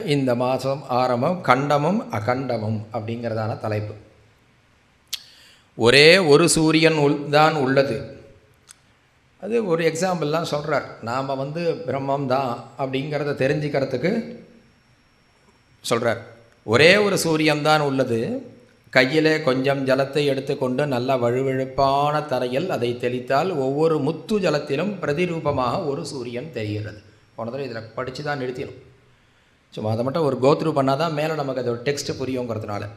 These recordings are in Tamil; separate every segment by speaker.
Speaker 1: இந்த மாதம் ஆரம்பம் கண்டமும் அகண்டமும் அப்படிங்கிறதான தலைப்பு. ஒரே ஒரு சூரியன் உள் தான் உள்ளது. அது ஒரு எக்ஸாம்பிள்லாம் சொல்கிறார் நாம் வந்து பிரம்மம் தான் அப்படிங்கிறத தெரிஞ்சுக்கிறதுக்கு சொல்கிறார் ஒரே ஒரு சூரியன் தான் உள்ளது. கையிலே கொஞ்சம் ஜலத்தை எடுத்துக்கொண்டு நல்ல வழுவழுப்பான தரையில் அதை தெளித்தால் ஒவ்வொரு முத்து ஜலத்திலும் பிரதிரூபமாக ஒரு சூரியன் தெரிகிறது. போன தடவை இதில் படித்து தான் நிறுத்திடும் சும்மா அதை மட்டும் ஒரு கோத்ரூ பண்ணால் தான் மேலே நமக்கு அது டெக்ஸ்ட் புரியுங்கிறதுனால.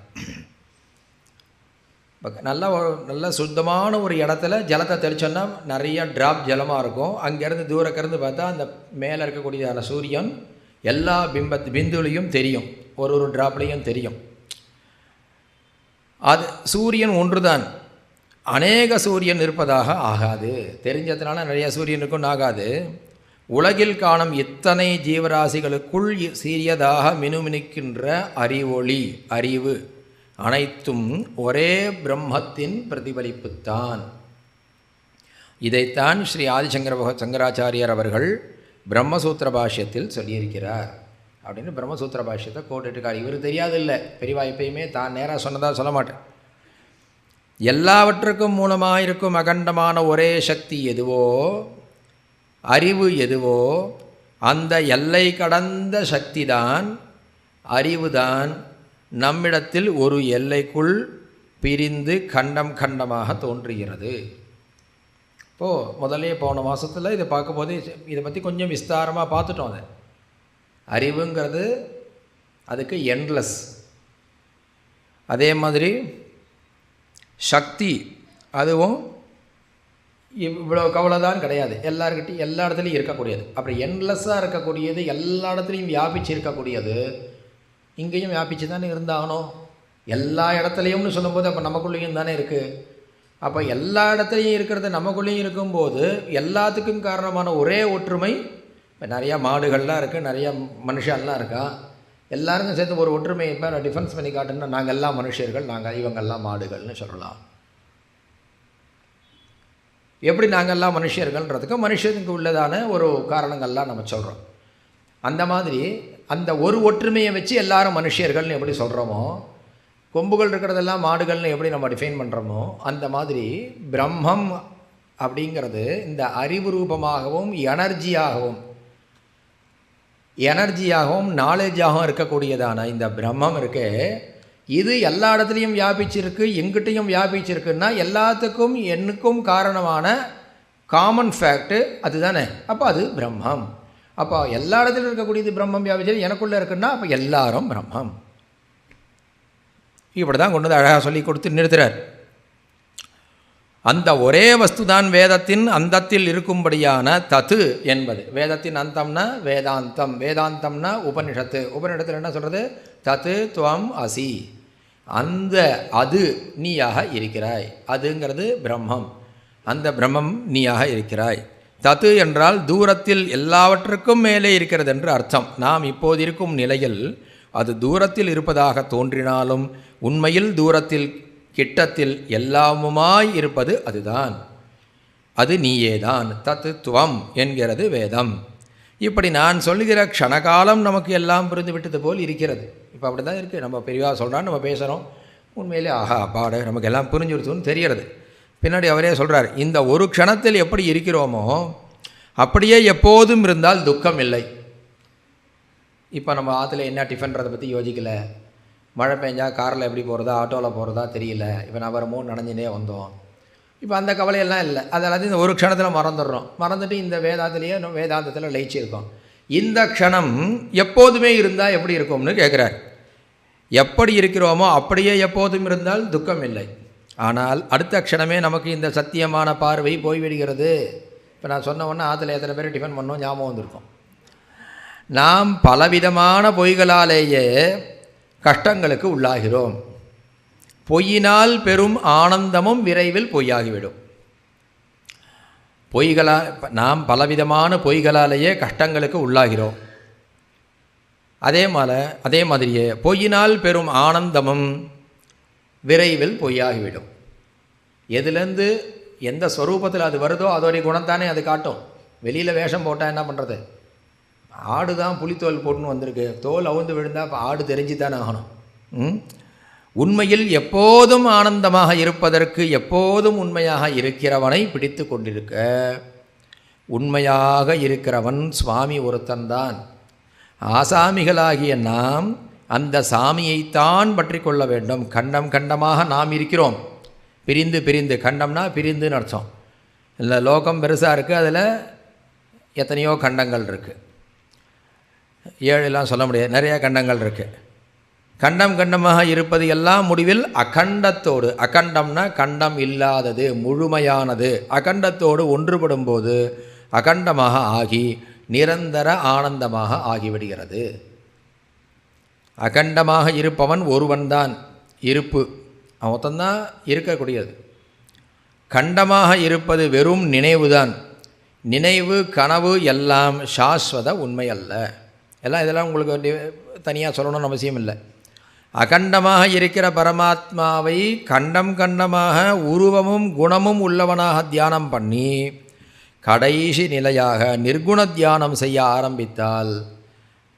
Speaker 1: பக்க- நல்ல நல்ல சுத்தமான ஒரு இடத்துல ஜலத்தை தெளிச்சோன்னா நிறைய ட்ராப் ஜலமாக இருக்கும். அங்கேருந்து தூரக்கிருந்து பார்த்தா அந்த மேலே இருக்கக்கூடியதான சூரியன் எல்லா பிம்பத் பிந்துலையும் தெரியும். ஒரு ஒரு ட்ராப்லேயும் தெரியும். அது சூரியன் ஒன்றுதான். அநேக சூரியன் இருப்பதாக ஆகாது. தெரிஞ்சதுனால நிறைய சூரியன் இருக்குன்னு ஆகாது. உலகில் காணும் இத்தனை ஜீவராசிகளுக்குள் சிறியதாக மினுமினுக்கின்ற அறிவொளி அறிவு அனைத்தும் ஒரே பிரம்மத்தின் பிரதிபலிப்புத்தான். இதைத்தான் ஸ்ரீ ஆதிசங்கர சங்கராச்சாரியர் அவர்கள் பிரம்மசூத்திர பாஷ்யத்தில் சொல்லியிருக்கிறார். அப்படின்னு பிரம்மசூத்திர பாஷ்யத்தை கோட்டுட்டுருக்கார் இவர் தெரியாது இல்லை பெரியவா எப்பயுமே தான் நேராக சொன்னதாக சொல்ல மாட்டேன். எல்லாவற்றுக்கும் மூலமாக இருக்கும் அகண்டமான ஒரே சக்தி எதுவோ அறிவு எதுவோ அந்த எல்லை கடந்த சக்தி தான் அறிவுதான். நம்மிடத்தில் ஒரு எல்லைக்குள் பிரிந்து கண்டம் கண்டமாக தோன்றுகிறது. இப்போது முதலே போன மாதத்தில் இதை பார்க்கும்போது இதை பற்றி கொஞ்சம் விஸ்தாரமாக பார்த்துட்டோம் அதை. அறிவுங்கிறது அதுக்கு எண்ட்லெஸ் அதே மாதிரி சக்தி அதுவும் இவ்வளோ கவலை தான் கிடையாது. எல்லாருக்கிட்டையும் எல்லா இடத்துலையும் இருக்கக்கூடியது. அப்புறம் என்லெஸ்ஸாக இருக்கக்கூடியது எல்லா இடத்துலையும் வியாபிச்சு இருக்கக்கூடியது இங்கேயும் வியாபிச்சு தானே இருந்தாகணும். எல்லா இடத்துலையும்னு சொல்லும்போது அப்போ நமக்குள்ளேயும் தானே இருக்குது அப்போ எல்லா இடத்துலையும் இருக்கிறது நமக்குள்ளேயும் இருக்கும்போது எல்லாத்துக்கும் காரணமான ஒரே ஒற்றுமை இப்போ நிறையா மாடுகள்லாம் இருக்குது நிறையா மனுஷன்லாம் இருக்கா? எல்லாருக்கும் சேர்த்து ஒரு ஒற்றுமை இப்போ நான் டிஃபென்ஸ் பண்ணி காட்டுன்னா நாங்கள் எல்லாம் மனுஷர்கள் நாங்கள் இவங்கெல்லாம் மாடுகள்னு சொல்லலாம். எப்படி நாங்கள்லாம் மனுஷர்கள்ன்றதுக்கு மனுஷனுக்கு உள்ளதான ஒரு காரணங்கள்லாம் நம்ம சொல்கிறோம் அந்த மாதிரி அந்த ஒரு ஒற்றுமையை வச்சு எல்லாரும் மனுஷர்கள்னு எப்படி சொல்கிறோமோ கொம்புகள் இருக்கிறதெல்லாம் மாடுகள்னு எப்படி நம்ம டிஃபைன் பண்ணுறோமோ அந்த மாதிரி பிரம்மம் அப்படிங்கிறது இந்த அறிவு ரூபமாகவும் எனர்ஜியாகவும் எனர்ஜியாகவும் நாலேஜாகவும் இருக்கக்கூடியதான இந்த பிரம்மம் இருக்கே இது எல்லா இடத்துலையும் வியாபிச்சிருக்கு எங்கிட்டையும் வியாபிச்சிருக்குன்னா எல்லாத்துக்கும் என்னுக்கும் காரணமான காமன் ஃபேக்ட்டு அதுதானே. அப்போ அது பிரம்மம். அப்போ எல்லா இடத்துலையும் இருக்கக்கூடியது பிரம்மம் வியாபிச்சது எனக்குள்ளே இருக்குன்னா அப்போ எல்லாரும் பிரம்மம். இப்படி தான் கொண்டு வந்து அழகாக சொல்லி கொடுத்து நிறுத்துறார். அந்த ஒரே வஸ்து தான் வேதத்தின் அந்தத்தில் இருக்கும்படியான தத்து என்பது. வேதத்தின் அந்தம்னா வேதாந்தம் வேதாந்தம்னா உபனிஷத்து. உபனிஷத்தில் என்ன சொல்கிறது தத்து துவம் அசி. அந்த அது நீயாக இருக்கிறாய். அதுங்கிறது பிரம்மம். அந்த பிரம்மம் நீயாக இருக்கிறாய். தத்து என்றால் தூரத்தில் எல்லாவற்றுக்கும் மேலே இருக்கிறது என்று அர்த்தம். நாம் இப்போது இருக்கும் நிலையில் அது தூரத்தில் இருப்பதாக தோன்றினாலும் உண்மையில் தூரத்தில் கிட்டத்தில் எல்லாமுமாய் இருப்பது அதுதான். அது நீயேதான். தத்துவம் என்கிறது வேதம். இப்படி நான் சொல்லுகிற க்ஷணகாலம் நமக்கு எல்லாம் புரிந்து விட்டது போல் இருக்கிறது. இப்போ அப்படி தான் இருக்குது நம்ம பெரியவா சொல்கிறான் நம்ம பேசுகிறோம் உண்மையிலே ஆஹா பாடு நமக்கு எல்லாம் புரிஞ்சுடுத்துன்னு தெரிகிறது. பின்னாடி அவரே சொல்கிறார் இந்த ஒரு க்ஷணத்தில் எப்படி இருக்கிறோமோ அப்படியே எப்போதும் இருந்தால் துக்கம் இல்லை. இப்போ நம்ம ஆற்றுல என்ன டிஃபன்றதை பற்றி யோசிக்கலை. மழை பெஞ்சால் காரில் எப்படி போகிறதா ஆட்டோவில் போகிறதா தெரியல. இப்போ நான் வரும்போது நனைஞ்சினே வந்தோம். இப்போ அந்த கவலையெல்லாம் இல்லை. அது எல்லாத்தையும் இந்த ஒரு க்ஷணத்தில் மறந்துடுறோம். மறந்துட்டு இந்த வேதாந்திலேயே வேதாந்தத்தில் லயிச்சிருக்கோம். இந்த க்ஷணம் எப்போதுமே இருந்தால் எப்படி இருக்கும்னு கேட்குறார் எப்படி இருக்கிறோமோ அப்படியே எப்போதும் இருந்தால் துக்கம் இல்லை. ஆனால் அடுத்த க்ஷணமே நமக்கு இந்த சத்தியமான பார்வை போய்விடுகிறது. இப்போ நான் சொன்ன உடனே ஆற்றுல எத்தனை பேர் டிஃபன் பண்ணோம் ஞாபகம் வந்திருக்கும். நாம் பலவிதமான பொய்களாலேயே கஷ்டங்களுக்கு உள்ளாகிறோம். பொய்யினால் பெரும் ஆனந்தமும் விரைவில் பொய்யாகிவிடும். பொய்களா நாம் பலவிதமான பொய்களாலேயே கஷ்டங்களுக்கு உள்ளாகிறோம். அதே மால அதே மாதிரியே பொய்யினால் பெரும் ஆனந்தமும் விரைவில் பொய்யாகிவிடும். எதுலேருந்து எந்த ஸ்வரூபத்தில் அது வருதோ அதோடைய குணம்தானே அது காட்டும். வெளியில் வேஷம் போட்டால் என்ன பண்ணுறது ஆடு தான் புலித்தோல் போட்டுன்னு வந்திருக்கு. தோல் அவுந்து விழுந்தால் இப்போ ஆடு தெரிஞ்சு தானே ஆகணும். ம்? உண்மையில் எப்போதும் ஆனந்தமாக இருப்பதற்கு எப்போதும் உண்மையாக இருக்கிறவனை பிடித்து கொண்டிருக்க. உண்மையாக இருக்கிறவன் சுவாமி ஒருத்தன்தான். ஆசாமிகளாகிய நாம் அந்த சாமியைத்தான் பற்றி கொள்ள வேண்டும். கண்டம் கண்டமாக நாம் இருக்கிறோம். பிரிந்து பிரிந்து கண்டம்னா பிரிந்துன்னு அர்த்தம். இல்லை லோகம் பெருசாக இருக்குது அதில் எத்தனையோ கண்டங்கள் இருக்குது ஏழுலாம் சொல்ல முடியாது நிறைய கண்டங்கள் இருக்குது கண்டம் கண்டமாக இருப்பது எல்லாம் முடிவில் அகண்டத்தோடு. அகண்டம்னா கண்டம் இல்லாதது முழுமையானது. அகண்டத்தோடு ஒன்றுபடும் போது அகண்டமாக ஆகி நிரந்தர ஆனந்தமாக ஆகிவிடுகிறது. அகண்டமாக இருப்பவன் ஒருவன்தான். இருப்பு. அவன் இருக்கக்கூடியது. கண்டமாக இருப்பது வெறும் நினைவுதான். நினைவு கனவு எல்லாம் சாஸ்வத உண்மை அல்ல எல்லாம் இதெல்லாம் உங்களுக்கு தனியாக சொல்லணும்னு அவசியம் இல்லை அகண்டமாக இருக்கிற பரமாத்மாவை கண்டம் கண்டமாக உருவமும் குணமும் உள்ளவனாக தியானம் பண்ணி கடைசி நிலையாக நிர்குண தியானம் செய்ய ஆரம்பித்தால்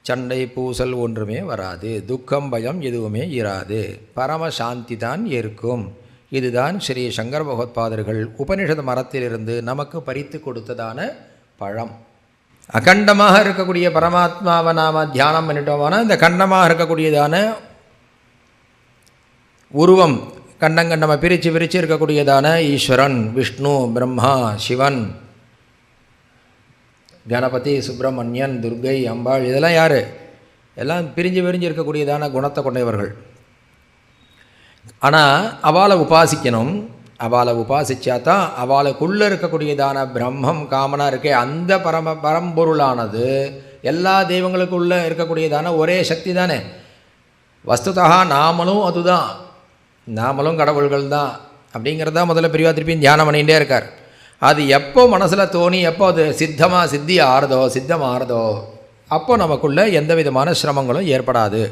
Speaker 1: சண்டை பூசல் ஒன்றுமே வராது துக்கம் பயம் எதுவுமே இராது. பரம சாந்தி தான் இருக்கும். இதுதான் ஸ்ரீ சங்கர பகவத்பாதர்கள் உபனிஷத மரத்திலிருந்து நமக்கு பறித்து கொடுத்ததான பழம். அகண்டமாக இருக்கக்கூடிய பரமாத்மாவை நாம் தியானம் பண்ணிட்டோம்னா இந்த கண்டமாக இருக்கக்கூடியதான உருவம் கண்டங்கண்டமாக பிரித்து பிரித்து இருக்கக்கூடியதான ஈஸ்வரன் விஷ்ணு பிரம்மா சிவன் கணபதி சுப்பிரமணியன் துர்கை அம்பாள் இதெல்லாம் யார்? எல்லாம் பிரிஞ்சு பிரிஞ்சு இருக்கக்கூடியதான குணத்தை கொண்டவர்கள். ஆனால் அவளை உபாசிக்கணும். அவளை உபாசிச்சா தான் அவளுக்குள்ளே இருக்கக்கூடியதான பிரம்மம் காமனாக இருக்கே. அந்த பரம பரம்பொருளானது எல்லா தெய்வங்களுக்குள்ளே இருக்கக்கூடியதான ஒரே சக்தி தானே. வஸ்துதா நாமளும் அதுதான். நாமளும் கடவுள்கள் தான் அப்படிங்கிறத முதல்ல பெரியவா திருப்பியும் தியானம் பண்ணிகிட்டே இருக்கார். அது எப்போ மனசில் தோணி எப்போ அது சித்தமாக சித்தி ஆறுதோ சித்தம் ஆறுதோ அப்போ நமக்குள்ளே எந்த விதமான சிரமங்களும் ஏற்படாது.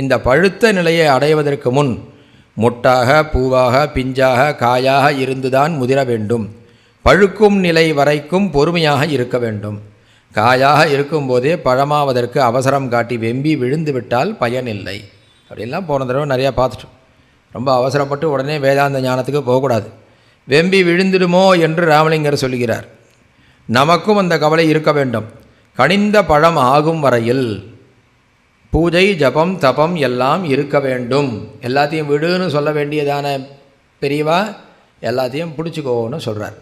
Speaker 1: இந்த பழுத்த நிலையை அடைவதற்கு முன் முட்டாக பூவாக பிஞ்சாக காயாக இருந்துதான் முதிர வேண்டும். பழுக்கும் நிலை வரைக்கும் பொறுமையாக இருக்க வேண்டும். காயாக இருக்கும்போதே பழமாவதற்கு அவசரம் காட்டி வெம்பி விழுந்து விட்டால் பயனில்லை. அப்படின்லாம் போன தடவை நிறையா பார்த்துட்டோம். ரொம்ப அவசரப்பட்டு உடனே வேதாந்த ஞானத்துக்கு போகக்கூடாது. வெம்பி விழுந்துடுமோ என்று ராமலிங்கர் சொல்கிறார் நமக்கும் அந்த கவலை இருக்க வேண்டும். கனிந்த பழம் ஆகும் வரையில் பூஜை ஜபம் தபம் எல்லாம் இருக்க வேண்டும். எல்லாத்தையும் விடுன்னு சொல்ல வேண்டியதான பெரியவா? எல்லாத்தையும் பிடிச்சிக்கோன்னு சொல்கிறார்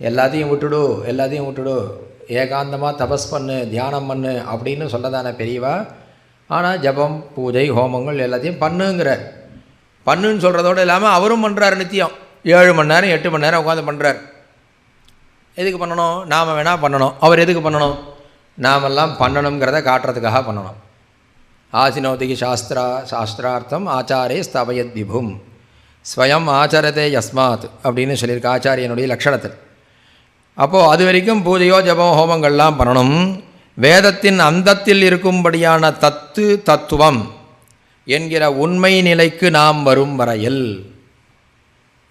Speaker 1: எல்லாத்தையும் விட்டுடு எல்லாத்தையும் விட்டுடு ஏகாந்தமாக தபஸ் பண்ணு தியானம் பண்ணு அப்படின்னு சொன்னதான பெரியவா? ஆனால் ஜபம் பூஜை ஹோமங்கள் எல்லாத்தையும் பண்ணுங்கிறார். பண்ணுன்னு சொல்கிறதோடு இல்லாமல் அவரும் பண்ணுறார் நித்தியம். ஏழு மணி நேரம் எட்டு மணி நேரம் உட்காந்து பண்ணுறார் எதுக்கு பண்ணணும்? நாம் வேணால் பண்ணணும். அவர் எதுக்கு பண்ணணும்? நாமெல்லாம் பண்ணணுங்கிறத காட்டுறதுக்காக பண்ணணும். ஆசினோதிகி சாஸ்திரா சாஸ்திரார்த்தம் ஆச்சாரே ஸ்தபயத் விபும் ஸ்வயம் ஆச்சரதே யஸ்மாத் அப்படின்னு சொல்லியிருக்க ஆச்சாரியனுடைய லக்ஷணத்தில் அப்போது அது வரைக்கும் பூஜையோ ஜபம் ஹோமங்கள்லாம் பண்ணணும். வேதத்தின் அந்தத்தில் இருக்கும்படியான தத்து தத்துவம். என்கிற உண்மை நிலைக்கு நாம் வரும் வரையில்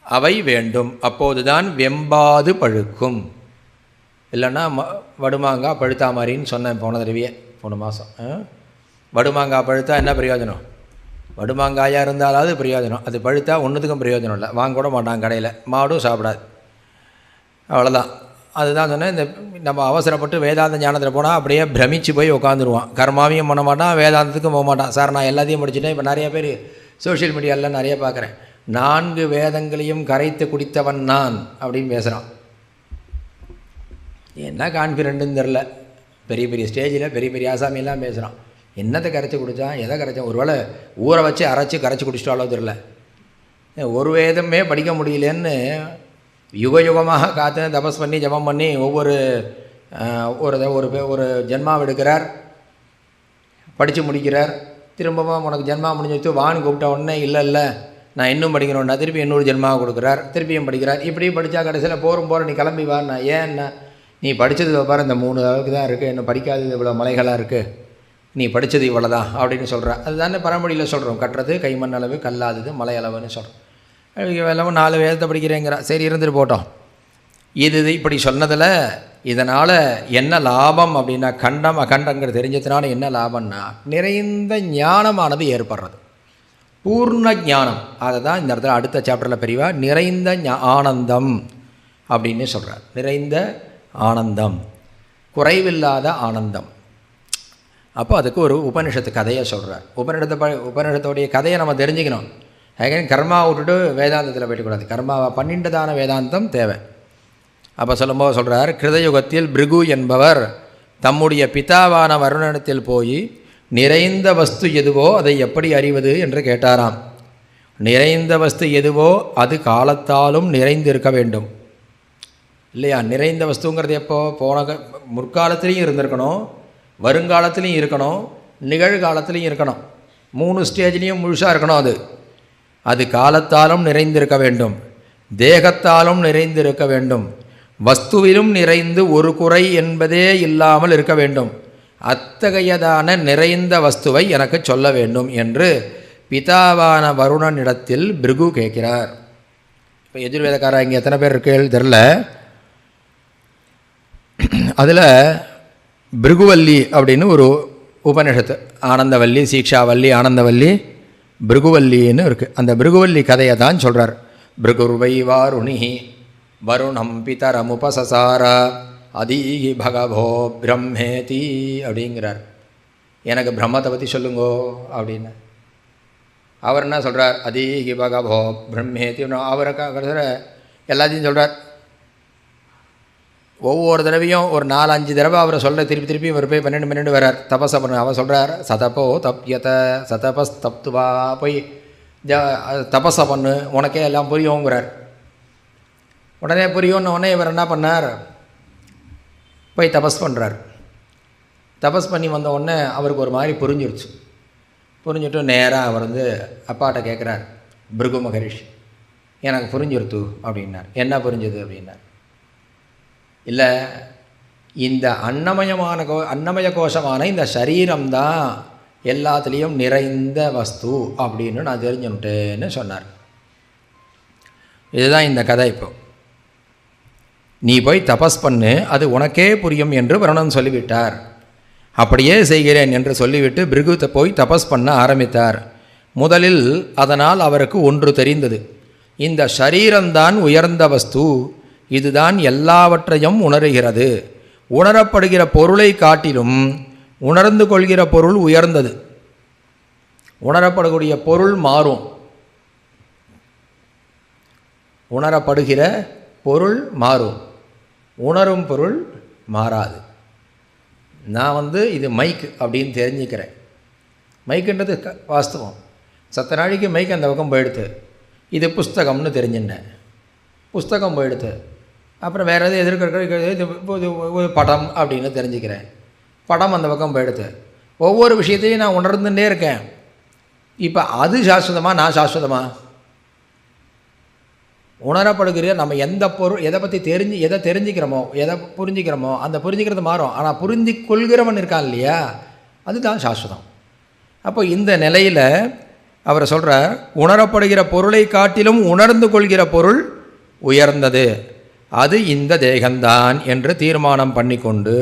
Speaker 1: அவை வேண்டும். அப்போதுதான் வெம்பாது பழுக்கும். இல்லைன்னா வடுமாங்காய் பழுத்தா மாதிரின்னு சொன்னேன் போன தடவையே போன மாதம் வடுமாங்காய் பழுத்தா என்ன பிரயோஜனம்? வடுமாங்காயாக இருந்தாலாவது பிரயோஜனம். அது பழுத்தா ஒன்றுத்துக்கும் பிரயோஜனம் இல்லை. வாங்க கூட மாட்டாங்க கடையில். மாடும் சாப்பிடாது. அவ்வளோதான் அதுதான் சொன்னேன் இந்த நம்ம அவசரப்பட்டு வேதாந்த ஞானத்தில் போனால் அப்படியே பிரமிச்சு போய் உட்காந்துருவான் கர்மாவையும் பண்ண மாட்டான் வேதாந்தத்துக்கும் போக மாட்டான். சார் நான் எல்லாத்தையும் முடிச்சுட்டேன் இப்போ நிறைய பேர் சோஷியல் மீடியாவில் நிறைய பார்க்குறேன் நான்கு வேதங்களையும் கரைத்து குடித்தவன் நான் அப்படின்னு பேசுகிறான் என்ன கான்ஃபிடென்ட்டுன்னு தெரில பெரிய பெரிய ஸ்டேஜில் பெரிய பெரிய ஆசாமியெல்லாம் பேசுகிறான் என்னத்தை கரைச்சி குடித்தான் எதை கரைச்சான்? ஒருவேளை ஊற வச்சு அரைச்சி கரைச்சி குடிச்சிட்டாலோ தெரில ஒரு வேதமே படிக்க முடியலன்னு யுக யுகமாக காத்து தபஸ் பண்ணி ஜபம் பண்ணி ஒவ்வொரு ஒரு ஒரு ஒரு ஜென்மாவை எடுக்கிறார். படித்து முடிக்கிறார். திரும்பவும் உனக்கு ஜென்மா முடிஞ்சிச்சு வான்னு கூப்பிட்ட உடனே இல்லை இல்லை நான் இன்னும் படிக்கணும்னா திருப்பி இன்னொரு ஜென்மாவை கொடுக்குறார். திருப்பியும் படிக்கிறார். இப்படி படித்தா கடைசியில் போரும் போகிற நீ கிளம்பி வா. நான் ஏன்னா நீ படித்தது பாரு இந்த மூணு அளவுக்கு தான் இருக்குது இன்னும் படிக்காதது இவ்வளோ மலைகளாக இருக்குது நீ படித்தது இவ்வளோ தான் அப்படின்னு சொல்கிறேன் அதுதானே பரமொழியில் சொல்கிறோம் கட்டுறது கைமண் அளவு கல்லாதது மலை அளவுன்னு சொல்கிறோம் எல்லாமும் நாலு வேதத்தை படிக்கிறேங்கிறா. சரி இருந்துட்டு போட்டோம். இது இது இப்படி சொன்னதில் இதனால் என்ன லாபம் அப்படின்னா கண்டம் அகண்டங்கிறது தெரிஞ்சதுனால என்ன லாபம்னா நிறைந்த ஞானமானது ஏற்படுறது. பூர்ண ஞானம். அதை தான் இந்த இடத்துல அடுத்த சாப்டரில் பெரியவா நிறைந்த ஆனந்தம் அப்படின்னு சொல்கிறார் நிறைந்த ஆனந்தம். குறைவில்லாத ஆனந்தம். அப்போ அதுக்கு ஒரு உபனிஷத்து கதையை சொல்கிறார் உபனிடத்தை ப உபனிடத்தோடைய கதையை நம்ம தெரிஞ்சுக்கணும். அதுக்கு கர்மா விட்டுட்டு வேதாந்தத்தில் போயிடக்கூடாது கர்மாவை பன்னிண்டதான வேதாந்தம் தேவை. அப்போ சொல்லும்போது சொல்கிறார் கிருதயுகத்தில் பிருகு என்பவர் தம்முடைய பிதாவான வருணனத்தில் போய் நிறைந்த வஸ்து எதுவோ அதை எப்படி அறிவது? என்று கேட்டாராம். நிறைந்த வஸ்து எதுவோ அது காலத்தாலும் நிறைந்திருக்க வேண்டும். இல்லையா? நிறைந்த வஸ்துங்கிறது எப்போ? போன முற்காலத்துலேயும் இருந்திருக்கணும் வருங்காலத்துலேயும் இருக்கணும் நிகழ்காலத்துலேயும் இருக்கணும். மூணு ஸ்டேஜ்லேயும் முழுசாக இருக்கணும் அது. அது காலத்தாலும் நிறைந்திருக்க வேண்டும். தேகத்தாலும் நிறைந்திருக்க வேண்டும். வஸ்துவிலும் நிறைந்து ஒரு குறை என்பதே இல்லாமல் இருக்க வேண்டும். அத்தகையதான நிறைந்த வஸ்துவை எனக்கு சொல்ல வேண்டும் என்று பிதாவான வருணனிடத்தில் பிருகு கேட்கிறார். இப்போ எஜுர்வேதக்காரா இங்கே எத்தனை பேர் இருக்கேன்னு தெரில அதில் பிருகுவல்லி அப்படின்னு ஒரு உபனிஷத்து ஆனந்தவல்லி சீக்ஷாவல்லி ஆனந்தவல்லி பிருகுவல்லின்னு இருக்குது அந்த பிருகுவல்லி கதையை தான் சொல்கிறார் பிருகுர்வை வாருணி வருணம் பிதரமுபசசார அதீகி பகவோ பிரம்மேதி அப்படிங்கிறார். எனக்கு பிரம்மத்தை பற்றி சொல்லுங்கோ அப்படின்னு. அவர் என்ன சொல்கிறார் அதீகி பகவோ பிரம்மேதி அவருக்கு எல்லாத்தையும் சொல்கிறார் ஒவ்வொரு தடவையும் ஒரு நாலஞ்சு தடவை அவரை சொல்கிற திருப்பி திருப்பி இவர் போய் பன்னெண்டு பன்னெண்டு வரார் தபஸை பண்ண அவர் சொல்கிறார் சதப்போ தப்யத சதபஸ் தப்துவா போய் ஜ தபஸை பண்ணு உனக்கே எல்லாம் புரியுங்கிறார். உடனே புரியும்னு உடனே இவர் என்ன பண்ணார்? போய் தபஸ் பண்ணுறார் தபஸ் பண்ணி வந்த உடனே அவருக்கு ஒரு மாதிரி புரிஞ்சிருச்சு. புரிஞ்சுட்டு நேராக அவர் வந்து அப்பாட்ட கேட்குறார் பிருகு மகரிஷ் எனக்கு புரிஞ்சிருத்து அப்படின்னார். என்ன புரிஞ்சுது? அப்படின்னார். இல்லை இந்த அன்னமயமான கோ அன்னமய கோஷமான இந்த சரீரம்தான் எல்லாத்துலேயும் நிறைந்த வஸ்து அப்படின்னு நான் தெரிஞ்சுட்டேன்னு சொன்னார். இதுதான் இந்த கதை இப்போ. நீ போய் தபஸ் பண்ணு அது உனக்கே புரியும் என்று வருணன் சொல்லிவிட்டார். அப்படியே செய்கிறேன் என்று சொல்லிவிட்டு பிருகுத்தை போய் தபஸ் பண்ண ஆரம்பித்தார். முதலில் அதனால் அவருக்கு ஒன்று தெரிந்தது. இந்த சரீரம்தான் உயர்ந்த வஸ்து இதுதான் எல்லாவற்றையும் உணருகிறது. உணரப்படுகிற பொருளை காட்டிலும் உணர்ந்து கொள்கிற பொருள் உயர்ந்தது. உணரப்படக்கூடிய பொருள் மாறும். உணரப்படுகிற பொருள் மாறும். உணரும் பொருள் மாறாது. நான் வந்து இது மைக் அப்படின்னு தெரிஞ்சுக்கிறேன். மைக்குன்றது க- வாஸ்தவம். சத்த நாளைக்கு மைக் அந்த பக்கம் போயிடுத்து. இது புஸ்தகம்னு தெரிஞ்சுட்டேன். புஸ்தகம் போயிடுத்து. அப்புறம் வேறு எது எதிர்க்கிறது இது ஒரு படம் அப்படின்னு தெரிஞ்சுக்கிறேன். படம் அந்த பக்கம் போயிடுது. ஒவ்வொரு விஷயத்தையும் நான் உணர்ந்துட்டே இருக்கேன். இப்போ அது சாஸ்வதமாக நான் சாஸ்வதமாக உணரப்படுகிற நம்ம எந்த பொருள் எதை பற்றி தெரிஞ்சு எதை தெரிஞ்சுக்கிறோமோ எதை புரிஞ்சுக்கிறோமோ அந்த புரிஞ்சுக்கிறது மாறும். ஆனால் புரிந்து கொள்கிறவன் இருக்கான் இல்லையா? அதுதான் சாஸ்வதம். அப்போ இந்த நிலையில் அவர் சொல்கிறார் உணரப்படுகிற பொருளை காட்டிலும் உணர்ந்து கொள்கிற பொருள் உயர்ந்தது. அது இந்த தேகந்தான் என்று தீர்மானம் பண்ணி கொண்டு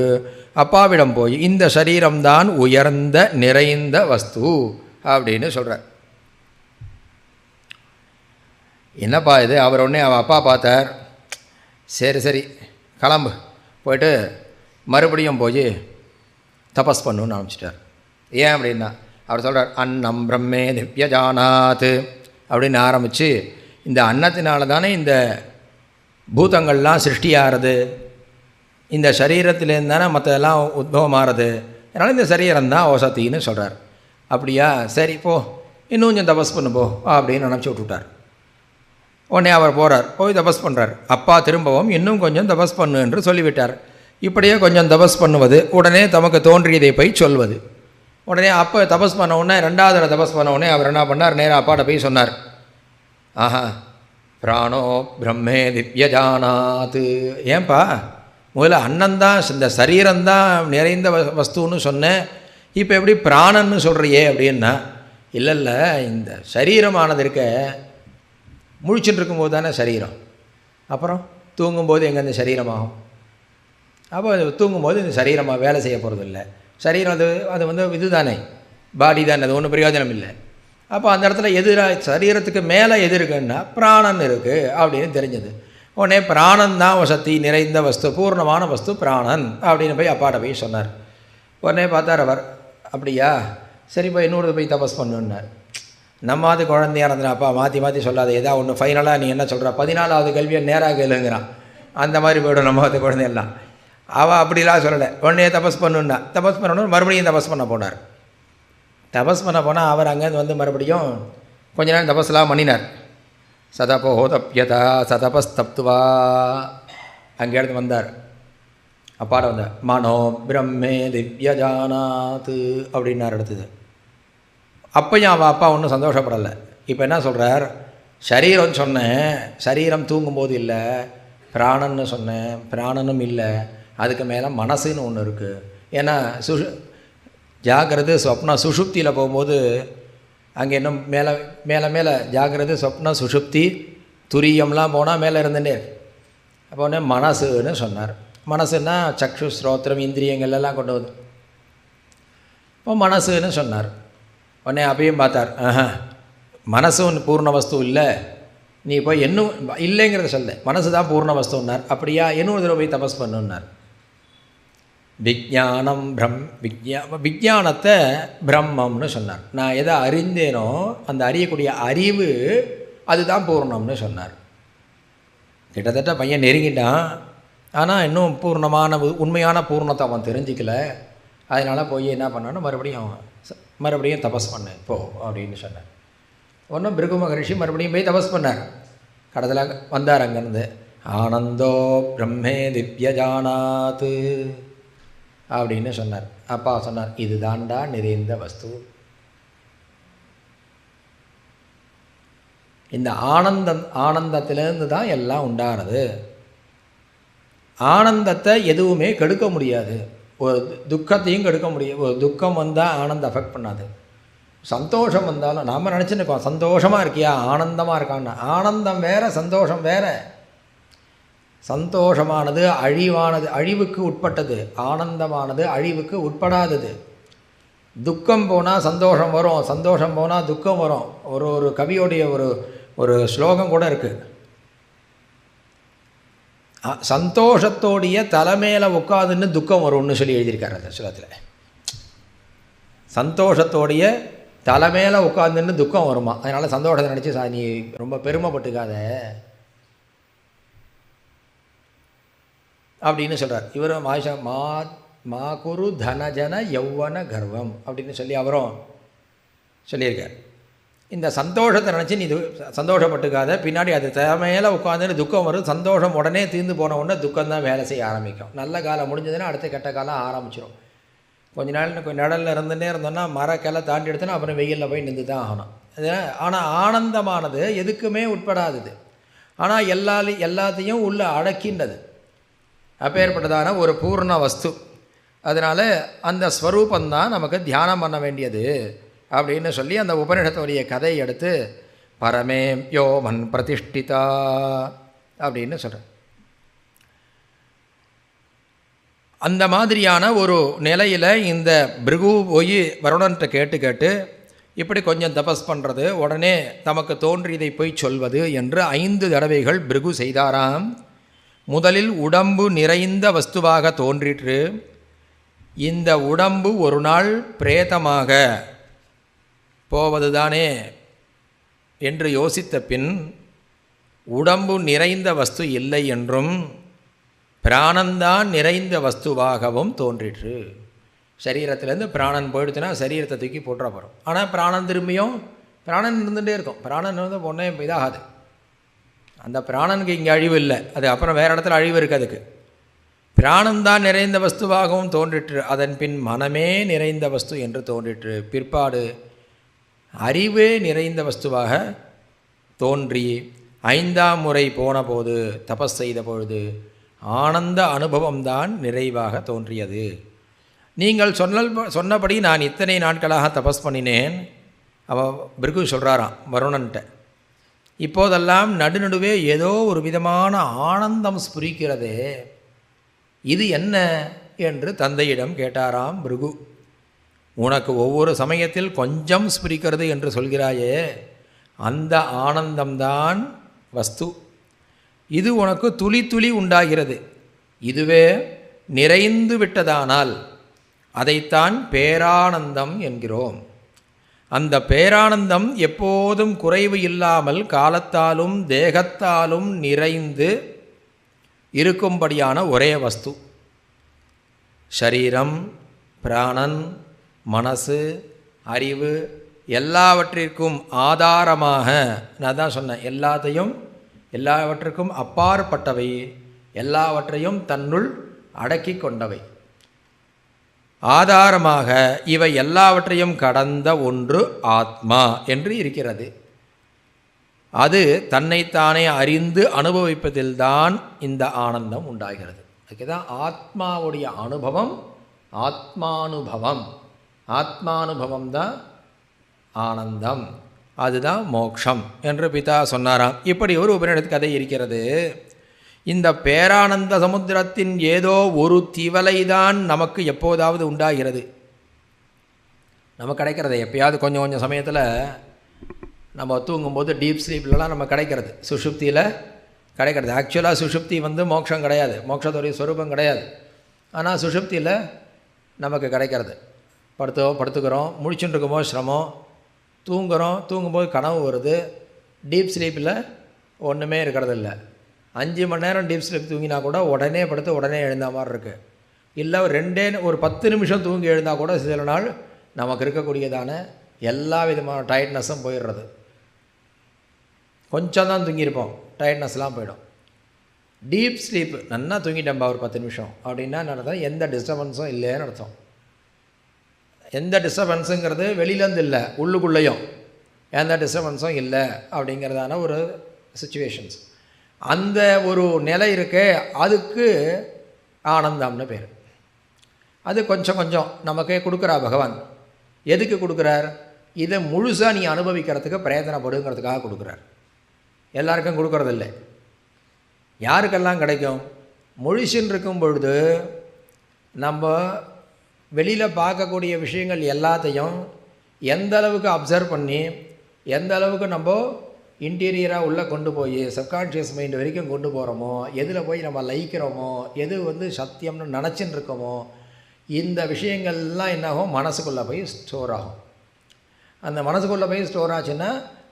Speaker 1: அப்பாவிடம் போய் இந்த சரீரம்தான் உயர்ந்த நிறைந்த வஸ்து அப்படின்னு சொல்கிறார் என்னப்பா இது? அவர் உடனே அவன் அப்பா பார்த்தார். சரி சரி கிளம்பு. போயிட்டு மறுபடியும் போய் தபஸ் பண்ணுன்னு ஆரம்பிச்சிட்டார். ஏன் அப்படின்னா அவர் சொல்கிறார் அன்னம் பிரம்மே திவ்யஜானாத் அப்படின்னு ஆரம்பித்து இந்த அன்னத்தினால தானே இந்த பூதங்கள்லாம் சிருஷ்டியாகிறது. இந்த சரீரத்திலேருந்து தானே மற்றதெல்லாம் உத்பவமாகிறது. அதனால் இந்த சரீரம் தான் ஓசத்தின்னு சொல்கிறார் அப்படியா? சரி போ. இன்னும் கொஞ்சம் தபஸ் பண்ணு போ அப்படின்னு நினச்சி விட்டுட்டார். உடனே அவர் போகிறார் போய் தபஸ் பண்ணுறார் அப்பா திரும்பவும் இன்னும் கொஞ்சம் தபஸ் பண்ணு என்று சொல்லிவிட்டார். இப்படியே கொஞ்சம் தபஸ் பண்ணுவது உடனே தமக்கு தோன்றியதை போய் சொல்வது. உடனே அப்போ தபஸ் பண்ண உடனே ரெண்டாவது தடவை தபஸ் பண்ண உடனே அவர் என்ன பண்ணார்? நேராக அப்பாட்ட போய் சொன்னார். ஆஹா பிராணோ பிரம்மே திவ்யஜானாத்து ஏன்பா? முதல்ல அன்னந்தான் இந்த சரீரம்தான் நிறைந்த வ- வஸ்துன்னு சொன்னேன். இப்போ எப்படி பிராணன்னு சொல்கிறியே அப்படின்னா இல்லை இல்லை இந்த சரீரமானது இருக்க முழிச்சுட்டு இருக்கும்போது தானே சரீரம். அப்புறம் தூங்கும்போது எங்கே இந்த சரீரமாகும்? அப்போ தூங்கும்போது இந்த சரீரமாக வேலை செய்ய போகிறது இல்லை சரீரம் அது அது வந்து இது தானே பாடி தானே அது ஒன்றும் பிரயோஜனம் இல்லை அப்போ அந்த இடத்துல எதிராக சரீரத்துக்கு மேலே எது இருக்குன்னா பிராணன் இருக்குது அப்படின்னு தெரிஞ்சது. உடனே பிராணன் தான் வசதி நிறைந்த வஸ்து பூர்ணமான வஸ்து பிராணன் அப்படின்னு போய் அப்பாட்ட போய் சொன்னார். உடனே பார்த்தார் அவர் அப்படியா? சரி போய் இன்னொரு போய் தபஸ் பண்ணுன்னார். நம்மாவது அது இருந்தேன் அப்பா மாற்றி மாற்றி சொல்லாத ஏதா ஒன்று ஃபைனலாக நீ என்ன சொல்கிற பதினாலாவது கல்வியை நேராக கேளுங்கிறான். அந்த மாதிரி போய்டும் நம்மாவது குழந்தையெல்லாம். அவள் அப்படிலாம் சொல்லலை. உடனே தபஸ் பண்ணுன்னா தபஸ் பண்ணணும் மறுபடியும் தபஸ் பண்ண போனார். தபஸ் பண்ண போனால் அவர் அங்கேருந்து வந்து மறுபடியும் கொஞ்ச நேரம் தபஸ்லாம் பண்ணினார். சதபோதப்யதா சதபஸ்தப்துவா. அங்கேருந்து வந்தார். அப்பாட வந்தார். மனோ பிரம்மே திவ்யஜானாத்து அப்படின்னார் அடுத்தது. அப்பையும் அவள் அப்பா ஒன்றும் சந்தோஷப்படலை. இப்போ என்ன சொல்கிறார் சரீரம் சொன்னேன் சரீரம் தூங்கும்போது இல்லை பிராணன்னு சொன்னேன் பிராணனும் இல்லை அதுக்கு மேலே மனசுன்னு ஒன்று இருக்குது ஏன்னா சுஷு ஜாகிரது சொப்னா சுஷுப்தியில் போகும்போது அங்கே இன்னும் மேலே மேலே மேலே ஜாகிரது சொப்னா சுஷுப்தி துரியம்லாம் போனால் மேலே இருந்துட்டே அப்போ உடனே மனசுன்னு சொன்னார். மனசுன்னா சக்ஷு ஸ்ரோத்திரம் இந்திரியங்கள் எல்லாம் கொண்டு வந்து. இப்போ மனசுன்னு சொன்னார். உடனே அப்பயும் பார்த்தார் ஆஹா மனசும் பூர்ண வஸ்து இல்லை. நீ இப்போ இன்னும் இல்லைங்கிறத சொல்ல. மனசு தான் பூர்ண வஸ்துன்னார். அப்படியா? இன்னொரு தடவை போய் தபஸ் பண்ணுன்னார். விஜானம் பிரம் விஜா விஜானத்தை பிரம்மம்னு சொன்னார். நான் எதை அறிந்தேனோ அந்த அறியக்கூடிய அறிவு அதுதான் பூர்ணம்னு சொன்னார். கிட்டத்தட்ட பையன் நெருங்கிட்டான். ஆனால் இன்னும் பூர்ணமான உ- உண்மையான பூர்ணத்தை அவன் தெரிஞ்சிக்கல. அதனால் போய் என்ன பண்ணான்னு மறுபடியும் அவன் மறுபடியும் தபஸ் பண்ணு போ அப்படின்னு சொன்னார். ஒன்றும் பிருகு மகரிஷி மறுபடியும் போய் தபஸ் பண்ணார். கடத்தில் வந்தார் அங்கேருந்து. ஆனந்தோ பிரம்மே திவ்யஜானாத்து அப்படின்னு சொன்னார். அப்பா சொன்னார் இது தாண்டா நிறைந்த வஸ்து. இந்த ஆனந்தம் ஆனந்தத்திலேருந்து தான் எல்லாம் உண்டானது. ஆனந்தத்தை எதுவுமே கெடுக்க முடியாது. ஒரு துக்கத்தையும் கெடுக்க முடியாது. ஒரு துக்கம் வந்தால் ஆனந்தம் அஃபெக்ட் பண்ணாது. சந்தோஷம் வந்தாலும் நாம் நினச்சின்னு இருக்கோம் சந்தோஷமாக இருக்கியா? ஆனந்தமாக இருக்கான்னு. ஆனந்தம் வேற சந்தோஷம் வேறு. சந்தோஷமானது அழிவானது அழிவுக்கு உட்பட்டது. ஆனந்தமானது அழிவுக்கு உட்படாதது. துக்கம் போனால் சந்தோஷம் வரும் சந்தோஷம் போனால் துக்கம் வரும். ஒரு ஒரு கவியோடைய ஒரு ஒரு ஸ்லோகம் கூட இருக்குது சந்தோஷத்தோடைய தலைமையில் உட்காதுன்னு துக்கம் வரும்னு சொல்லி எழுதியிருக்காரு அந்த ஸ்லோகத்தில். சந்தோஷத்தோடைய தலைமையில் உட்காந்துன்னு துக்கம் வருமா? அதனால் சந்தோஷத்தை நினச்சி நீ ரொம்ப பெருமைப்பட்டுக்காத. அப்படின்னு சொல்கிறார் இவர் மாஷா மா மா குரு தனஜன யௌவன கர்வம் அப்படின்னு சொல்லி அவரும் சொல்லியிருக்கார். இந்த சந்தோஷத்தை நினச்சி நீ இது- சந்தோஷப்பட்டுக்காத. பின்னாடி அது திறமையில உட்காந்துன்னு துக்கம் வரும். சந்தோஷம் உடனே தீர்ந்து போன உடனே துக்கம் தான் வேலை செய்ய ஆரம்பிக்கும். நல்ல காலம் முடிஞ்சதுன்னா அடுத்த கெட்ட காலம் ஆரம்பிச்சிடும் கொஞ்ச நாள் கொஞ்சம் நிழலில் இருந்துன்னே இருந்தோன்னா மரக்கெல்லாம் தாண்டி எடுத்தோன்னா அப்புறம் வெயிலில் போய் நின்று தான் ஆகணும். அது ஆனால் ஆனந்தமானது எதுக்குமே உட்படாதது. ஆனால் எல்லா எல்லாத்தையும் உள்ளே அடக்கின்றது. அப்பேற்பட்டதான ஒரு பூர்ண வஸ்து. அதனால் அந்த ஸ்வரூபந்தான் நமக்கு தியானம் பண்ண வேண்டியது அப்படின்னு சொல்லி அந்த உபனிஷத்துடைய கதையை எடுத்து பரமே யோமன் பிரதிஷ்டிதா அப்படின்னு சொல்கிறேன் அந்த மாதிரியான ஒரு நிலையில் இந்த பிருகு போய் வருணன்ட்ட கேட்டு கேட்டு இப்படி கொஞ்சம் தபஸ் பண்ணுறது உடனே தமக்கு தோன்றியதை போய் சொல்வது என்று ஐந்து தடவைகள் பிருகு செய்தாராம். முதலில் உடம்பு நிறைந்த வஸ்துவாக தோன்றிற்று. இந்த உடம்பு ஒரு நாள் பிரேதமாக போவதுதானே என்று யோசித்த பின் உடம்பு நிறைந்த வஸ்து இல்லை என்றும் பிராணந்தான் நிறைந்த வஸ்துவாகவும் தோன்றிற்று. சரீரத்திலேருந்து பிராணன் போயிடுச்சுன்னா சரீரத்தை தூக்கி போட்டுற போகிறோம் ஆனால் பிராணன் திரும்பியும் பிராணன் இருந்துகிட்டே இருக்கும். பிராணன் வந்து ஒன்றே இதாகாது. அந்த பிராணனுக்கு இங்கே அழிவு இல்லை. அது அப்புறம் வேறு இடத்துல அழிவு இருக்குது அதுக்கு. பிராணம்தான் நிறைந்த வஸ்துவாகவும் தோன்றிற்று. அதன் பின் மனமே நிறைந்த வஸ்து என்று தோன்றிற்று. பிற்பாடு அறிவே நிறைந்த வஸ்துவாக தோன்றி ஐந்தாம் முறை போனபோது தபஸ் செய்த பொழுது ஆனந்த அனுபவம்தான் நிறைவாக தோன்றியது. நீங்கள் சொன்னல் சொன்னபடி நான் இத்தனை நாட்களாக தபஸ் பண்ணினேன். அவ பிருகு சொல்கிறாராம் வருணன்ட்ட. இப்போதெல்லாம் நடுநடுவே ஏதோ ஒரு விதமான ஆனந்தம் ஸ்புரிக்கிறதே. இது என்ன? என்று தந்தையிடம் கேட்டாராம் பிருகு. உனக்கு ஒவ்வொரு சமயத்தில் கொஞ்சம் ஸ்புரிக்கிறது என்று சொல்கிறாயே. அந்த ஆனந்தம்தான் வஸ்து. இது உனக்கு துளி துளி உண்டாகிறது. இதுவே நிறைந்து விட்டதானால் அதைத்தான் பேரானந்தம் என்கிறோம். அந்த பேரானந்தம் எப்போதும் குறைவு இல்லாமல் காலத்தாலும் தேகத்தாலும் நிறைந்து இருக்கும்படியான ஒரே வஸ்து. சரீரம் பிராணன் மனசு அறிவு எல்லாவற்றிற்கும் ஆதாரமாக நான் தான் சொன்னேன் எல்லாத்தையும் எல்லாவற்றுக்கும் அப்பாற்பட்டவை எல்லாவற்றையும் தன்னுள் அடக்கி கொண்டவை. ஆதாரமாக இவை எல்லாவற்றையும் கடந்த ஒன்று ஆத்மா என்று இருக்கிறது. அது தன்னைத்தானே அறிந்து அனுபவிப்பதில்தான் இந்த ஆனந்தம் உண்டாகிறது. அதுக்கு தான் ஆத்மாவுடைய அனுபவம் ஆத்மானுபவம். ஆத்மானுபவம் தான் ஆனந்தம். அதுதான் மோக்ஷம் என்று பிதா சொன்னாராம். இப்படி ஒரு உபநிடத்து கதை இருக்கிறது. இந்த பேரானந்த சமுத்திரத்தின் ஏதோ ஒரு திவலை தான் நமக்கு எப்போதாவது உண்டாகிறது. நமக்கு கிடைக்கிறது எப்பயாவது கொஞ்சம் கொஞ்சம் சமயத்தில் நம்ம தூங்கும்போது டீப் ஸ்லீப்லலாம் நம்ம கிடைக்கிறது. சுஷுப்தியில் கிடைக்கிறது. ஆக்சுவலாக சுஷுப்தி வந்து மோட்சம் கிடையாது. மோட்சத்துடைய ஸ்வரூபம் கிடையாது. ஆனால் சுஷுப்தியில் நமக்கு கிடைக்கிறது. படுத்தோ படுத்துக்கிறோம் முடிச்சுட்டு இருக்கும்போது சிரமம் தூங்குகிறோம் தூங்கும்போது கனவு வருது. டீப் ஸ்லீப்பில் ஒன்றுமே இருக்கிறதில்ல. அஞ்சு மணி நேரம் டீப் ஸ்லீப் தூங்கினா கூட உடனே படுத்து உடனே எழுந்த மாதிரி இருக்குது இல்லை ஒரு ரெண்டே ஒரு பத்து நிமிஷம் தூங்கி எழுந்தால் கூட சில நாள் நமக்கு இருக்கக்கூடியதான எல்லா விதமான டயர்ட்னஸும் போயிடுறது. கொஞ்சம் தான் தூங்கியிருப்போம். டயர்ட்னஸ்லாம் போயிடும். டீப் ஸ்லீப் நல்லா தூங்கிட்டேன்பா ஒரு பத்து நிமிஷம். அப்படின்னா நடத்தம் எந்த டிஸ்டர்பன்ஸும் இல்லைன்னு அர்த்தம். எந்த டிஸ்டர்பன்ஸுங்கிறது வெளியிலேருந்து இல்லை உள்ளுக்குள்ளேயும். எந்த டிஸ்டர்பன்ஸும் இல்லை அப்படிங்கிறதான ஒரு சுச்சுவேஷன்ஸ் அந்த ஒரு நிலை இருக்கு அதுக்கு ஆனந்தம்னு பேர். அது கொஞ்சம் கொஞ்சம் நமக்கு கொடுக்குறா பகவான். எதுக்கு கொடுக்குறார்? இதை முழுசாக நீ அனுபவிக்கிறதுக்கு பிரயத்தனப்படுங்கிறதுக்காக கொடுக்குறார். எல்லாருக்கும் கொடுக்குறதில்ல. யாருக்கெல்லாம் கிடைக்கும்? முழிச்சுன்னு இருக்கும் பொழுது நம்ம வெளியில் பார்க்கக்கூடிய விஷயங்கள் எல்லாத்தையும் எந்த அளவுக்கு அப்சர்வ் பண்ணி எந்த அளவுக்கு நம்ம இன்டீரியராக உள்ளே கொண்டு போய் சப்கான்ஷியஸ் மைண்ட் வரைக்கும் கொண்டு போகிறோமோ எதில் போய் நம்ம லயிக்கிறோமோ எது வந்து சத்தியம்னு நினச்சின்னு இருக்கோமோ இந்த விஷயங்கள்லாம் என்னாகும்? மனசுக்குள்ளே போய் ஸ்டோர் ஆகும். அந்த மனசுக்குள்ளே போய் ஸ்டோர் ஆச்சுன்னா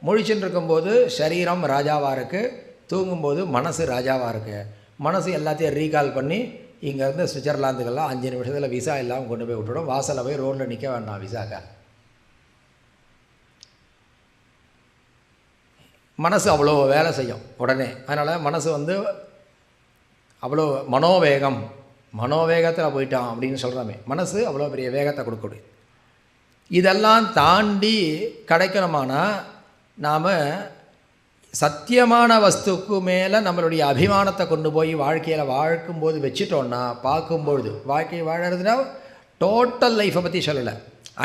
Speaker 1: முழிச்சுன்னு இருக்கும்போது சரீரம் ராஜாவாக இருக்குது தூங்கும்போது மனசு ராஜாவாக இருக்குது மனசு எல்லாத்தையும் ரீகால் பண்ணி இங்கேருந்து சுவிட்சர்லாந்துக்கெல்லாம் அஞ்சு நிமிஷத்தில் விசா இல்லாமல் கொண்டு போய் விட்டுடும். வாசலில் போய் ரோட்டில் நிற்க வேண்டாம் விசாக்காக மனசு அவ்வளோ வேலை செய்யும் உடனே. அதனால் மனசு வந்து அவ்வளோ மனோவேகம் மனோவேகத்தில் போயிட்டான் அப்படின்னு சொல்கிறோமே மனசு அவ்வளோ பெரிய வேகத்தை கொடுக்கக்கூடிய இதெல்லாம் தாண்டி கிடைக்கணுமானா நாம் சத்தியமான வஸ்துக்கு மேலே நம்மளுடைய அபிமானத்தை கொண்டு போய் வாழ்க்கையில் வாழ்க்கும்போது வச்சுட்டோன்னா பார்க்கும்பொழுது வாழ்க்கை வாழறதுனா டோட்டல் லைஃப்பை பற்றி சொல்லலை.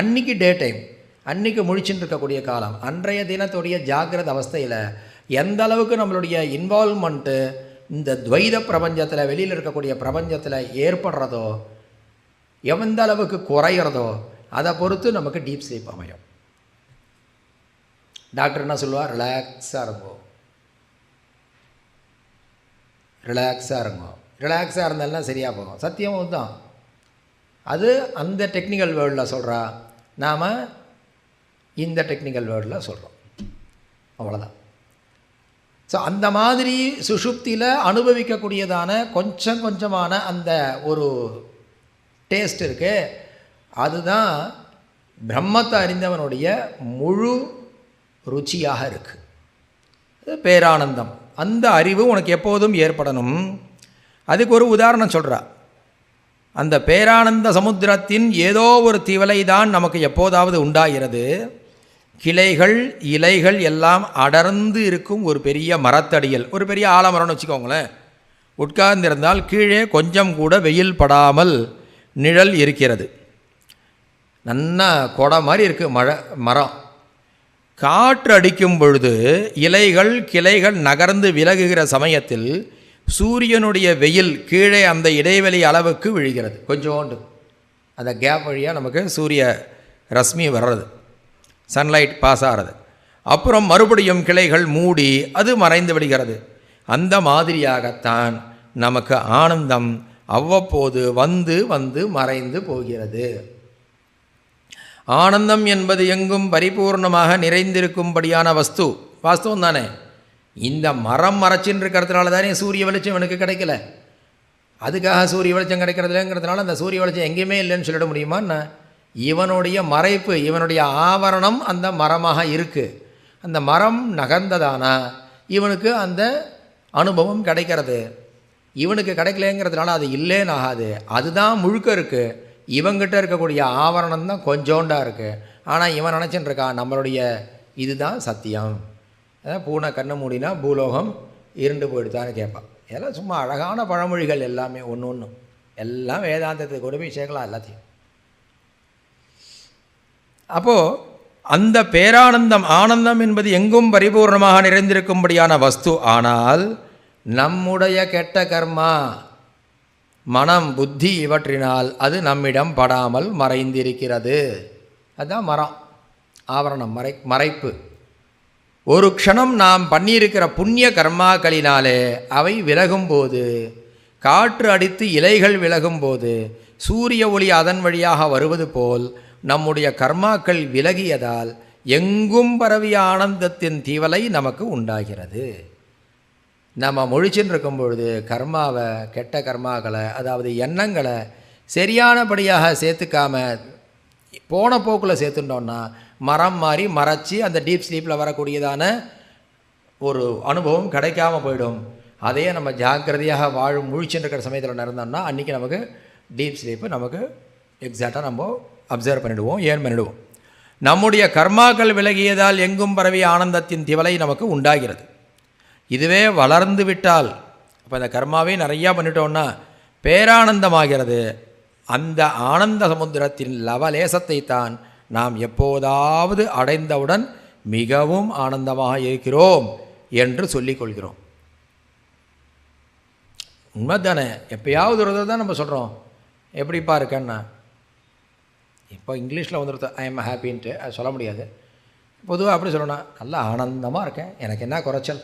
Speaker 1: அன்றைக்கி டே டைம் அன்றைக்கி முழிச்சுட்டு இருக்கக்கூடிய காலம். அன்றைய தினத்துடைய ஜாக்கிரத அவஸ்தையில் எந்த அளவுக்கு நம்மளுடைய இன்வால்மெண்ட்டு இந்த துவைத பிரபஞ்சத்தில் வெளியில் இருக்கக்கூடிய பிரபஞ்சத்தில் ஏற்படுறதோ எந்த அளவுக்கு குறையிறதோ அதை பொறுத்து நமக்கு டீப் ஸ்லீப் அமையும். டாக்டர் என்ன சொல்லுவார்? ரிலாக்ஸாக இருங்கோ. ரிலாக்ஸாக இருங்கோ. ரிலாக்ஸாக இருந்தாலும் சரியாக போகும். சத்தியமும் தான் அது அந்த டெக்னிக்கல் வேர்ல்டில் சொல்கிறா நாம் இந்த டெக்னிக்கல் வேர்டில் சொல்கிறோம் அவ்வளோதான் ஸோ அந்த மாதிரி சுஷுப்தியில் அனுபவிக்கக்கூடியதான கொஞ்சம் கொஞ்சமான அந்த ஒரு டேஸ்ட் இருக்கு. அதுதான் பிரம்மத்தை அறிந்தவனுடைய முழு ருச்சியாக இருக்குது அது பேரானந்தம். அந்த அறிவு உனக்கு எப்போதும் ஏற்படணும். அதுக்கு ஒரு உதாரணம் சொல்கிறா அந்த பேரானந்த சமுத்திரத்தின் ஏதோ ஒரு திவலை தான் நமக்கு எப்போதாவது உண்டாகிறது. கிளைகள் இலைகள் எல்லாம் அடர்ந்து இருக்கும் ஒரு பெரிய மரத்தடியல். ஒரு பெரிய ஆலமரம்னு வச்சுக்கோங்களேன். உட்கார்ந்திருந்தால் கீழே கொஞ்சம் கூட வெயில் படாமல் நிழல் இருக்கிறது. நன்னா கொடை மாதிரி இருக்குது மழை மரம். காற்று அடிக்கும் பொழுது இலைகள் கிளைகள் நகர்ந்து விலகுகிற சமயத்தில் சூரியனுடைய வெயில் கீழே அந்த இடைவெளி அளவுக்கு விழுகிறது. கொஞ்சோண்டு. அந்த கேப் வழியாக நமக்கு சூரிய ரஷ்மி வர்றது. சன்லைட் பாஸ் ஆகிறது அப்புறம் மறுபடியும் கிளைகள் மூடி அது மறைந்து விடுகிறது. அந்த மாதிரியாகத்தான் நமக்கு ஆனந்தம் அவ்வப்போது வந்து வந்து மறைந்து போகிறது. ஆனந்தம் என்பது எங்கும் பரிபூர்ணமாக நிறைந்திருக்கும்படியான வஸ்து. வாஸ்தவம் தானே? இந்த மரம் மறைச்சின்னு இருக்கிறதுனால தானே சூரிய வெளிச்சம் எனக்கு கிடைக்கல. அதுக்காக சூரிய வெளிச்சம் கிடைக்கிறதுலங்கிறதுனால அந்த சூரிய வெளிச்சம் எங்கேயுமே இல்லைன்னு சொல்லிட முடியுமா என்ன? இவனுடைய மறைப்பு இவனுடைய ஆவரணம் அந்த மரமாக இருக்குது அந்த மரம் நகர்ந்ததானா? இவனுக்கு அந்த அனுபவம் கிடைக்கிறது. இவனுக்கு கிடைக்கலங்கிறதுனால அது இல்லைன்னு ஆகாது அதுதான் முழுக்க இருக்குது இவங்கிட்ட இருக்கக்கூடிய ஆவரணம் தான் கொஞ்சோண்டாக இருக்குது ஆனால் இவன் நினச்சின்னு இருக்கான் நம்மளுடைய இதுதான் சத்தியம். பூனை கண்ணை மூடினா பூலோகம் இருண்டு போயிடுதான்னு கேட்பான். இதெல்லாம் சும்மா அழகான பழமொழிகள் எல்லாமே ஒன்று ஒன்று எல்லாம் வேதாந்தத்துக்கு கொண்டு போய் சேர்க்கலாம் எல்லாத்தையும். அப்போது அந்த பேரானந்தம் ஆனந்தம் என்பது எங்கும் பரிபூர்ணமாக நிறைந்திருக்கும்படியான வஸ்து. ஆனால் நம்முடைய கெட்ட கர்மா மனம் புத்தி இவற்றினால் அது நம்மிடம் படாமல் மறைந்திருக்கிறது. அதுதான் மரம் ஆவரணம் மறை மறைப்பு. ஒரு க்ஷணம் நாம் பண்ணியிருக்கிற புண்ணிய கர்மாக்களினாலே அவை விலகும்போது காற்று அடித்து இலைகள் விலகும்போது சூரிய ஒளி அதன் வழியாக வருவது போல் நம்முடைய கர்மாக்கள் விலகியதால் எங்கும் பரவிய ஆனந்தத்தின் தீவலை நமக்கு உண்டாகிறது. நம்ம முழிச்சுன்னு இருக்கும் பொழுது கர்மாவை கெட்ட கர்மாக்களை அதாவது எண்ணங்களை சரியானபடியாக சேர்த்துக்காம போன போக்கில் சேர்த்துட்டோம்னா மரம் மாதிரி மறைச்சி அந்த டீப் ஸ்லீப்பில் வரக்கூடியதான ஒரு அனுபவம் கிடைக்காம போயிடும். அதையே நம்ம ஜாக்கிரதையாக வாழும் முழிச்சுன்னு இருக்கிற சமயத்தில் நடந்தோம்னா அன்றைக்கி நமக்கு டீப் ஸ்லீப்பு நமக்கு எக்ஸாக்டாக நம்ம அப்சர்வ் பண்ணிடுவோம் ஏன் பண்ணிடுவோம்? நம்முடைய கர்மாக்கள் விலகியதால் எங்கும் பரவிய ஆனந்தத்தின் திவலை நமக்கு உண்டாகிறது. இதுவே வளர்ந்து விட்டால் அப்போ இந்த கர்மாவே நிறையா பண்ணிட்டோம்னா பேரானந்தமாகிறது. அந்த ஆனந்த சமுத்திரத்தின் லவலேசத்தை தான் நாம் எப்போதாவது அடைந்தவுடன் மிகவும் ஆனந்தமாக இருக்கிறோம் என்று சொல்லிக்கொள்கிறோம் கொள்கிறோம். உண்மைதானே? எப்பயாவது ஒரு தான் நம்ம சொல்கிறோம் எப்படிப்பா இருக்கேன்னா இப்போ இங்கிலீஷில் வந்துடுது ஐ எம் ஹாப்பின்ட்டு அது சொல்ல முடியாது. பொதுவாக அப்படி சொல்லணும் நல்லா ஆனந்தமாக இருக்கேன். எனக்கு என்ன குறைச்சல்?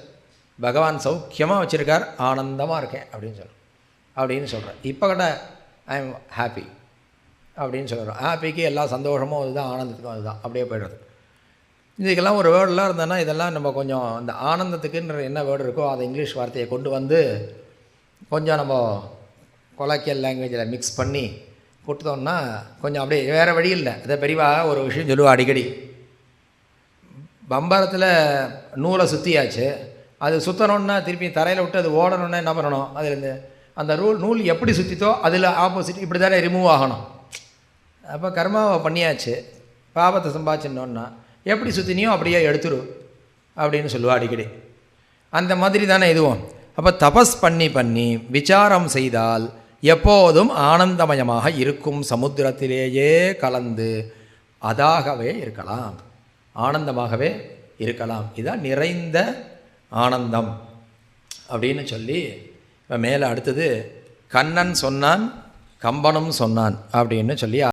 Speaker 1: பகவான் சௌக்கியமாக வச்சுருக்கார். ஆனந்தமாக இருக்கேன் அப்படின்னு சொல்கிறேன் அப்படின்னு சொல்கிறேன் இப்போ கூட ஐ எம் ஹாப்பி அப்படின்னு சொல்கிறோம் ஹாப்பிக்கு எல்லா சந்தோஷமும் அதுதான் ஆனந்தத்துக்கும் அதுதான். அப்படியே போய்டுறது. இதுக்கெல்லாம் ஒரு வேர்டெலாம் இருந்தேன்னா இதெல்லாம் நம்ம கொஞ்சம் இந்த ஆனந்தத்துக்குன்ற என்ன வேர்டு இருக்கோ அதை இங்கிலீஷ் வார்த்தையை கொண்டு வந்து கொஞ்சம் நம்ம கொலாக்கியல் லாங்குவேஜில் மிக்ஸ் பண்ணி கொடுத்தோம்னா கொஞ்சம் அப்படியே வேறு வழி இல்லை. அதை பெரியவா ஒரு விஷயம் சொல்லுவா அடிக்கடி. பம்பரத்தில் நூலை சுற்றியாச்சு அது சுற்றணுன்னா திருப்பி தரையில் விட்டு அது ஓடணுன்னா என்ன பண்ணணும்? அதுலேருந்து அந்த ரூல் நூல் எப்படி சுற்றித்தோ அதில் ஆப்போசிட் இப்படி தானே ரிமூவ் ஆகணும். அப்போ கர்மாவை பண்ணியாச்சு. பாபத்தை சம்பாதிச்சிடணுன்னா எப்படி சுற்றினியோ அப்படியே எடுத்துரு அப்படின்னு சொல்லுவா அடிக்கடி. அந்த மாதிரி தானே இதுவும். அப்போ தபஸ் பண்ணி பண்ணி விசாரம் செய்தால் எப்போதும் ஆனந்தமயமாக இருக்கும் சமுத்திரத்திலேயே கலந்து அதாகவே இருக்கலாம். ஆனந்தமாகவே இருக்கலாம். இதான் நிறைந்த ஆனந்தம் அப்படின்னு சொல்லி இப்போ மேலே அடுத்தது கண்ணன் சொன்னான் கம்பனும் சொன்னான் அப்படின்னு சொல்லி